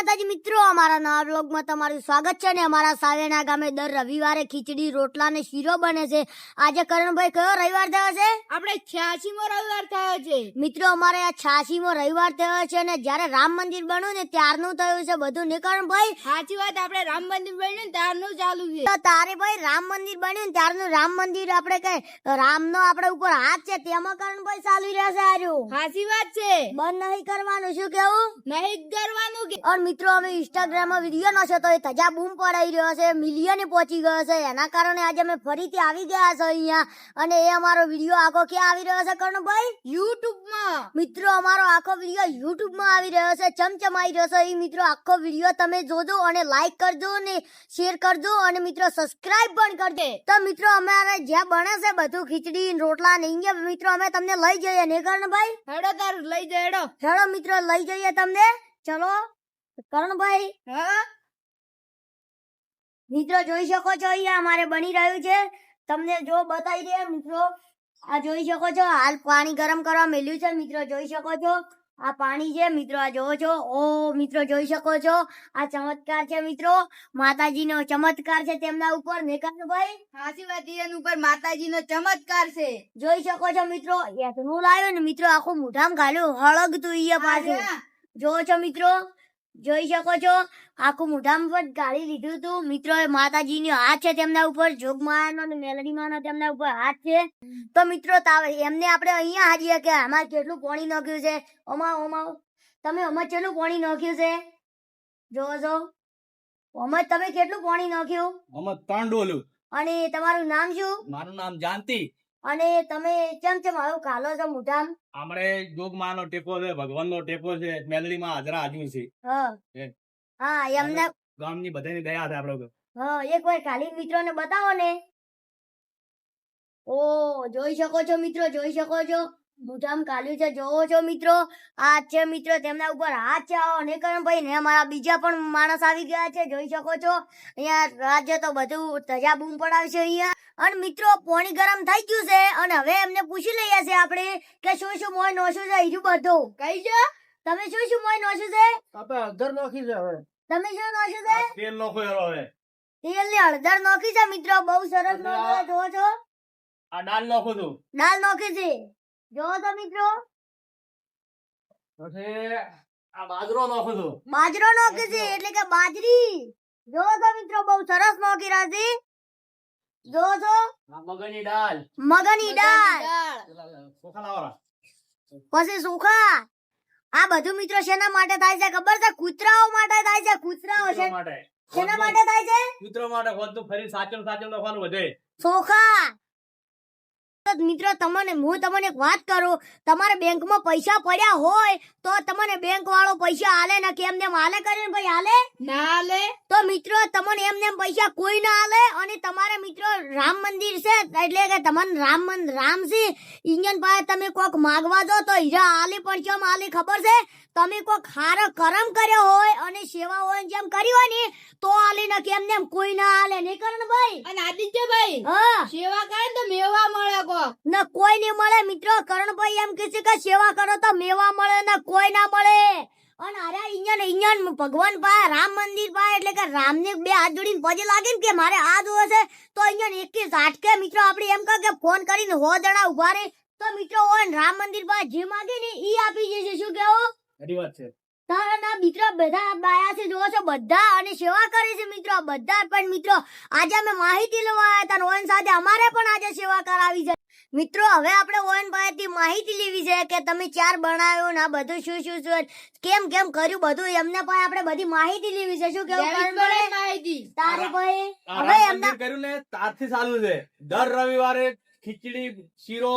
માતાજી મિત્રો અમારા નવા બ્લોગમાં તમારું સ્વાગત છે ને અમારા સાવેના ગામે દર રવિવારે ખીચડી રોટલા ને શીરો બને છે. આજે કરણભાઈ કયો રવિવાર થયો છે? આપણે છ્યાસી મો રવિવાર થયો છે. મિત્રો અમારે આ છ્યાસીમો રવિવાર થયો છે ને જ્યારે રામ મંદિર બન્યું ને ત્યારનું થયું છે બધું ને કરણભાઈ? સાચી વાત આપણે રામ મંદિર બન્યું ને ત્યારનું ચાલુ છે. તો તારે ભાઈ રામ મંદિર બન્યું ને ત્યારનું રામ મંદિર આપણે કઈ રામનો આપણે ઉપર હાથ છે તેમાં કરણભાઈ ચાલી રહ્યા છે સાચી વાત છે. બંધ નહીં કરવાનું શું કેવું? નહીં કરવાનું કે. મિત્રો અમે ઇન્સ્ટાગ્રામમાં વીડિયો નો છે તો એ તજા બૂમ પડાઈ રહ્યો છે મિલિયને પહોંચી ગયો છે. એના કારણે આજે અમે ફરીથી આવી ગયા છે અહીંયા. અને એ અમારો વીડિયો આખો ક્યાં આવી રહ્યો છે કર્ણભાઈ? ભાઈ યુટ્યુબમાં. મિત્રો અમારો આખો વીડિયો યુટ્યુબમાં આવી રહ્યો છે ચમચમાઈ આવી રહ્યો છે. એ મિત્રો આખો વીડિયો તમે જોજો અને લાઈક કરજો અને શેર કરજો અને મિત્રો સબસ્ક્રાઇબ પણ કરજો. તો મિત્રો અમારે જ્યાં બને છે બધું ખીચડી રોટલા ને અહીંયા મિત્રો અમે તમને લઈ જઈએ ને કર્ણભાઈ? હેડો તાર લઈ જાય હેડો. હેડો મિત્રો લઈ જઈએ તમને. ચલો. કર્ણભાઈ? હા? મિત્રો જોઈ શકો છો અહીંયા અમારે બની રહ્યું છે. તમને જો બતાવી દે મિત્રો આ જોઈ શકો છો હાલ પાણી ગરમ કરવા મેલ્યું છે મિત્રો જોઈ શકો છો. આ પાણી છે મિત્રો આ જોવો છો. ઓ મિત્રો જોઈ શકો છો. આ ચમત્કાર છે મિત્રો. માતાજીનો ચમત્કાર છે તેમના ઉપર મેકાનભાઈ હાસી વાત ઉપર માતાજીનો ચમત્કાર છે. જોઈ શકો છો મિત્રો. એટનું લાવ્યો ને મિત્રો આખું મુઠામ ગાલ્યું હળગતું અહીંયા પાછું. જોવો છો મિત્રો. જોઈ શકો છો. આખું મુઢામ પર ગાળી લીધું હતું. મિત્રો માતાજી માતાજીનો હાથ છે તેમના ઉપર. જોગમાનો અને મેલડીમાનો તેમના ઉપર હાથ છે. તો મિત્રો તાવ એમને આપણે અહીંયા હારીએ કે આમાં કેટલું પાણી નાખ્યું છે? ઓમા ઓમા. તમે આમાં કેટલું પાણી નાખ્યું છે? જોવો છો આમાં તમે કેટલું પાણી નાખ્યું? અમે ત્રણ ડોલું. અને તમારું નામ શું? મારું નામ જાનતી અને તમે ચમ ચમ આવું કાલો છો મુઠામ આપણે જોગમાનો ટેકો છે ભગવાનનો ટેકો છે મેલડીમાં હાજરા હાજરી છે. હા. હા એમને ગામની બધાની દયા છે ઉપર. હા એક વાર ખાલી મિત્રોને બતાવો ને. ઓ જોઈ શકો છો મિત્રો જોઈ શકો છો. મુઠામ કાલ્યું છે જોવો છો મિત્રો. આ છે મિત્રો તેમના ઉપર હાથ છે આવો. કરમ ભાઈ ને અમારા બીજા પણ માણસ આવી ગયા છે જોઈ શકો છો. અહીંયા રાજ્ય તો બધું તજા બૂમ પડાવશે અહીંયા. અને મિત્રો પાણી ગરમ થઈ ગયું છે અને હવે એમને પૂછી લઈએ છે આપણે કે શું શું મોય નોશું છે હીરું બધું. કઈ છે? તમે શું શું મોય નોશું છે? આપણે હળદર નોખી છે હવે. તમે શું નોશું છે? તેલ નોખો યાર હવે. તેલની હળદર નોખી છે મિત્રો બહુ સરસ એટલે નાખો જોવો છો. આ દાલ નાખો છું. દાલ નોખી છે. જોવો તો મિત્રો. પછી આ બાજરો નાખો છું. બાજરો નોખી છે એટલે કે બાજરી. જોવો તો મિત્રો બહુ સરસ નોખી રહ્યા છો મગની દાળ. મગની દાળ. દાળ. ચોખા લાવવાના. પછી સુખા આ બધું મિત્રો શેના માટે થાય છે ખબર છે? કૂતરાઓ માટે થાય છે કૂતરાઓ છે. માટે. શેના માટે થાય છે? મિત્રો માટે હોતું ફરી સાચો સાચો લખવાનું વધે ચોખા. મિત્રો તમને હું તમને એક વાત કરું તમારે બેંકમાં પૈસા પડ્યા હોય તો તમને બેંક વાળો પૈસા આલે ને કેમ ને કરે ને ભાઈ આલે? ના આલે. તો મિત્રો તમને એમને એમ પૈસા કોઈ ના આલે અને તમારે મિત્રો રામ મંદિર છે એટલે કે તમને રામ મંદિર રામ છે ઇન્જન પાસે તમે કોક માગવા દો તો હીરા આલી પણ કેમ આલી ખબર છે? તમે કોઈક હારો કરમ કર્યો હોય અને સેવા હોય જેમ કરી હોય ને તો હાલી ને કેમ ને એમ કોઈ ના આલે. નહીં કરણ ભાઈ? અને આદિત્યભાઈ હા. સેવા કરે તો મેવા મળે કો ના કોઈ નહીં મળે. મિત્રો કરણ ભાઈ એમ કે છે કે સેવા કરો તો મેવા મળે ને કોઈ ના મળે. અને અરે અહીંયા અહીંયા ભગવાન પાસે રામ મંદિર પાસે એટલે કે રામને બે હાથ જોડીને પગે લાગે ને કે મારે આ જોવે છે તો અહીંયા એક ઝાટકે મિત્રો આપણે એમ કહે કે ફોન કરીને હો જણા ઊભા રહે તો મિત્રો ઓન રામ મંદિર પાસે જે માગે ને ઈ આપી જશે શું કેવો? ખરી વાત છે. તારા મિત્રો બધા બાયા છે જોવો છો બધા અને સેવા કરે છે મિત્રો બધા પણ મિત્રો. આજે અમે માહિતી લેવા આવ્યા હતા ઓન સાથે અમારે પણ આજે સેવા કરાવી છે. મિત્રો હવે આપણે ઓન પાસેથી માહિતી લેવી છે કે તમે ચાર બનાવ્યો ને બધું શું શું શું કેમ કેમ કર્યું બધું. એમને પણ આપણે બધી માહિતી લેવી છે. શું કેવું? માહિતી. તારે ભાઈ? હવે એમને કર્યું ને તારથી ચાલુ છે. દર રવિવારે ખીચડી શીરો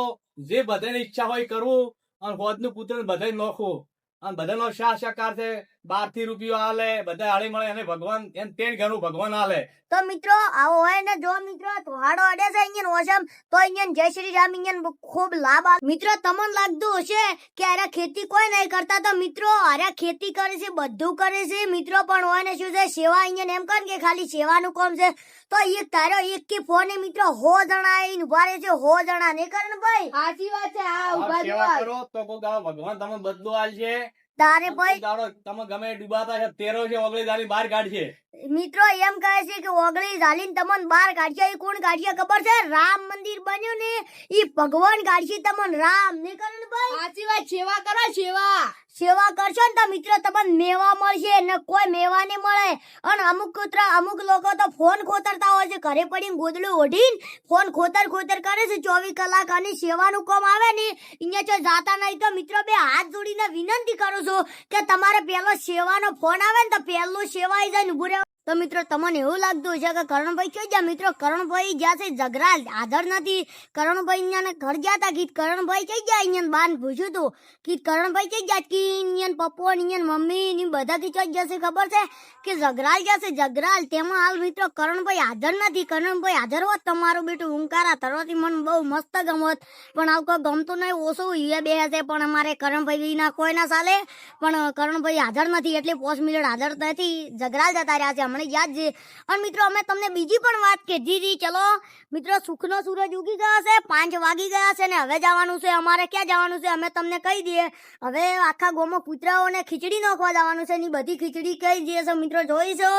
જે બધાની ઈચ્છા હોય કરવું. અને હોદનું પુત્ર બધાય નોખવું. અને બધાનો શા શકાર છે? બારથી રૂપિયો આલે બધા હાળી મળે અને ભગવાન એમ તેણ ઘણું ભગવાન આલે. તો મિત્રો આવો હોય ને જો મિત્રો તોહાડો અડે છે અહીંયા ઓસમ તો અહીંયા જય શ્રી રામ અહીંયા ખૂબ લાભ આવે. મિત્રો તમને લાગતું હશે કે અરે ખેતી કોઈ નહીં કરતા તો મિત્રો અરે ખેતી કરે છે બધું કરે છે. મિત્રો પણ હોય ને શું છે સેવા અહીંયા એમ કર કે ખાલી સેવાનું કામ છે. તો એક તારો એક કે ફોને મિત્રો હો જણા એ ઊભા રહે છે હો જણા ને કરે ને ભાઈ? સાચી વાત છે આ ઊભા કરો તો ભગવાન તમને બદલો આલશે તારે ભાઈ દાડો તમે ગમે ડૂબાતા છે તેરો છે ઓગળી દાડી બહાર કાઢશે. મિત્રો એમ કહે છે કે ઓગળી ઝાલીન તમને બાર કાઢ્યા એ કોણ કાઢ્યા ખબર છે? રામ મંદિર બન્યું ને એ ભગવાન કાઢશે તમને રામ. ને કરણભાઈ? સાચી વાત સેવા કરો સેવા. સેવા કરશો ને તો મિત્રો તમને મેવા મળશે ને કોઈ મેવા નહીં મળે. અને અમુક કૂતરા અમુક લોકો તો ફોન ખોતરતા હોય છે. ઘરે પડીને ગોદડું ઓઢીને ફોન ખોતર ખોતર કરે છે. ચોવીસ કલાક અને સેવાનું કામ આવે ને અહીંયા જો જાતા નહીં તો મિત્રો બે હાથ જોડીને વિનંતી કરું છું કે તમારે પહેલો સેવાનો ફોન આવે ને તો પહેલું સેવાઈ જાય ને ઉભું. તો મિત્રો, તમને એવું લાગતું હશે કે કરણભાઈ ક્યાં ગયા? મિત્રો, કરણભાઈ જ્યાં છે જગરાલ હાજર નથી. કરણભાઈ અહીંયા ઘર ગયા હતા. કીધ કરણભાઈ કઈ ગયા? અહીંયા બાન પૂછ્યું હતું. કીધ કરણભાઈ કઈ ગયા? કે અહીંયા પપ્પો અહીંયા મમ્મી ને બધા કી ક્યાં જશે ખબર છે? કે જગરાલ જશે જગરાલ તેમાં હાલ મિત્રો, કરણભાઈ હાજર નથી. કરણભાઈ હાજર હોત તમારું બેટું ઊંકારા તરવાથી મને બહુ મસ્ત ગમત. પણ આવું કોઈ ગમતું નહીં, ઓછું એ બે હશે પણ અમારે કરણભાઈ વિના કોઈ ના ચાલે પણ કરણભાઈ હાજર નથી. એટલે પોસ્ટ મિલર હાજર નથી. જગરાલ જતા રહ્યા છે અમને યાદ છે. અને મિત્રો, અમે તમને બીજી પણ વાત કીધી હતી. ચલો, મિત્રો, સુખનો સૂરજ ઉગી ગયો છે પાંચ વાગી ગયા છે ને હવે જવાનું છે, અમારે ક્યાં જવાનું છે, અમે તમને કહી દઈએ. હવે આખા ગોમાં કૂતરાઓને ખીચડી નાખવા જવાનું છે ની બધી ખીચડી કહી દઈએ છે. મિત્રો જોઈ છો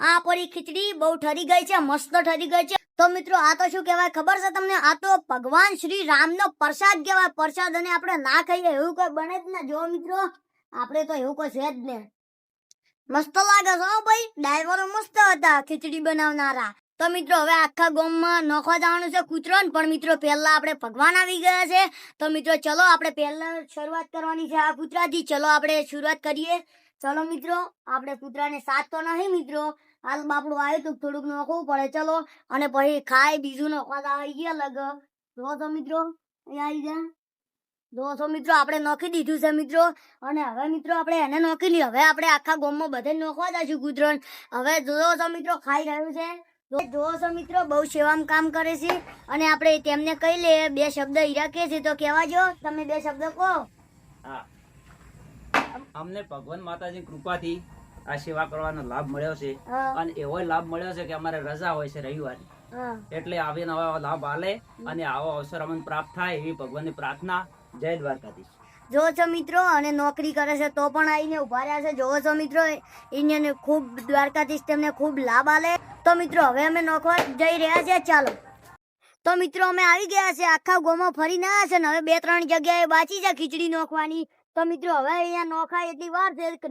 આ પડી ખીચડી બહુ ઠરી ગઈ છે, મસ્ત ઠરી ગઈ છે. તો મિત્રો, આ તો શું કહેવાય ખબર છે તમને? આ તો ભગવાન શ્રી રામનો પ્રસાદ કહેવાય. પ્રસાદ અને આપણે ના ખાઈએ એવું કોઈ બને જ ને. જો મિત્રો, આપણે તો એવું કોઈ છે જ ને મસ્ત લાગે છે ભાઈ. ડ્રાઈવરો મસ્ત હતા, ખીચડી બનાવનારા. તો મિત્રો, હવે આખા ગામમાં નોખવા જવાનું છે કૂતરો પણ મિત્રો, પહેલા આપણે ભગવાન આવી ગયા છે. તો મિત્રો, ચલો આપણે પહેલા શરૂઆત કરવાની છે આ કૂતરાથી. ચલો આપણે શરૂઆત કરીએ. ચલો મિત્રો, આપણે કૂતરાને સાથ તો નહીં મિત્રો. હાલ બાપડું આવ્યું તો થોડુંક નોખવું પડે. ચલો, અને પછી ખાય બીજું નોખવા આવી ગયા લગ જો તો મિત્રો, અહીંયા આવી જા દોસ્તો મિત્રો આપણે નોખી દીધું છે મિત્રો. અને હવે મિત્રો આપણે એને નોખી લઈએ હવે આપણે આખા ગોમમાં બધે નોખવા જશું કૂતરોને હવે જોયો છો મિત્રો ખાઈ રહ્યું છે. જોવો છો મિત્રો બહુ સેવામાં કામ કરે છે. અને આપણે તેમને કહી લઈએ બે શબ્દ હીરા કે છે તો કહેવા જો? તમે બે શબ્દ કહો. અમને ભગવાન માતાજી કૃપાથી આ સેવા કરવાનો લાભ મળ્યો છે. અને એવો લાભ મળ્યો છે કે અમારે રજા હોય છે રવિવારની એટલે આવે નવા લાભ આલે અને આવો અવસર અમને પ્રાપ્ત થાય એવી ભગવાનની પ્રાર્થના જય દ્વારકાધીશ. જો છો મિત્રો અને નોકરી કરે છે તો પણ આવીને ઊભા રહ્યા છે. જોવો છો મિત્રો એને ખૂબ દ્વારકાધીશ તેમને ખૂબ લાભ આલે. તો મિત્રો, હવે અમે નોખવા જઈ રહ્યા છે ચાલો. તો મિત્રો, અમે આવી ગયા છે આખા ગોમાં ફરી ના છે ને હવે બે ત્રણ જગ્યાએ બાચી છે ખીચડી નોખવાની. તો મિત્રો હવે અહીંયા નોખાય એટલી વાર છે કે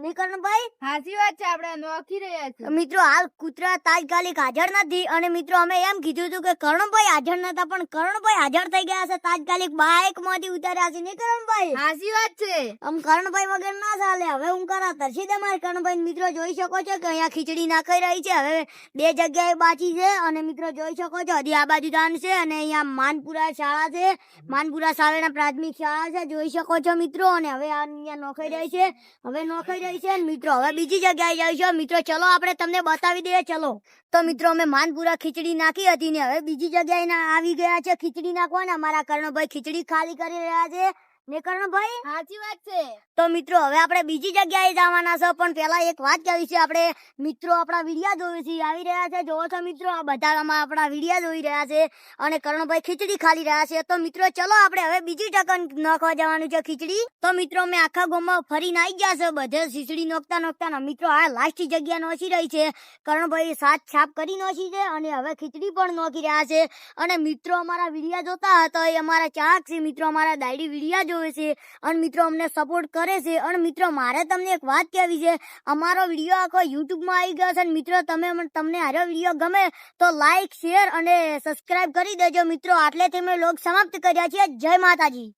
હાસી વાત છે આપણે નોખી રહ્યા છીએ. મિત્રો હાલ કૂતરા તાત્કાલિક હાજર નથી અને મિત્રો અમે એમ કીધું હતું કે કરણભાઈ હાજર નતા પણ કરણભાઈ હાજર થઈ ગયા છે તાત્કાલિક બાઇકમાંથી ઉતાર્યા છે. નહીં કરણભાઈ સાચી વાત છે. આમ કરણભાઈ વગર ના ચાલે. હવે હું કરા તરસી તમારે કરણભાઈ મિત્રો જોઈ શકો છો કે અહીંયા ખીચડી નાખાઈ રહી છે. હવે બે જગ્યાએ બાચી છે અને મિત્રો જોઈ શકો છો હજી આ બાજુ દાન છે અને અહીંયા માનપુરા શાળા છે. માનપુરા શાળાના પ્રાથમિક શાળા છે જોઈ શકો છો મિત્રો. અને હવે આ અહીંયા નોખાઈ રહી છે. હવે નોખાઈ રહી છે મિત્રો હવે બીજી જગ્યાએ જઈશું મિત્રો ચલો આપણે તમને બતાવી દઈએ. ચલો. તો મિત્રો અમે માનપુરા ખીચડી નાખી હતી ને હવે બીજી જગ્યાએ આવી ગયા છે ખીચડી નાખવાના. અમારા કર્ણભાઈ ખીચડી ખાલી કરી રહ્યા છે. ને કર્ણભાઈ સાચી વાત છે. તો મિત્રો હવે આપણે બીજી જગ્યાએ જવાના છે પણ પહેલા એક વાત કહેવી છે આપણે. મિત્રો આપણા વિડિયા જોઈ છે આવી રહ્યા છે. જોવો છો મિત્રો આ બધા આપણા વિડિયા જોઈ રહ્યા છે. અને કરણભાઈ ખીચડી ખાલી રહ્યા છે. તો મિત્રો ચલો આપણે હવે બીજી ટકન નાખવા જવાનું છે ખીચડી. તો મિત્રો મેં આખા ગોમાં ફરીને આવી ગયા છે બધે ખીચડી નોખતા નોખતા. મિત્રો આ લાસ્ટ જગ્યા નોસી રહી છે. કરણભાઈ સાત છાપ કરી નોસી છે અને હવે ખીચડી પણ નોખી રહ્યા છે. અને મિત્રો અમારા વિડિયા જોતા હતા એ અમારા ચાક છે. મિત્રો અમારા દાડી વિડિયા જોવે છે અને મિત્રો અમને સપોર્ટ કરે છે. અને મિત્રો, મારે તમને એક વાત કહેવી છે. અમારો વીડિયો આખો યુટ્યુબમાં આવી ગયો છે અને મિત્રો, તમે તમને આરો વીડિયો ગમે તો લાઈક શેર અને સબસ્ક્રાઇબ કરી દેજો મિત્રો. આટલેથી મેં લોક સમાપ્ત કર્યા છે જય માતાજી.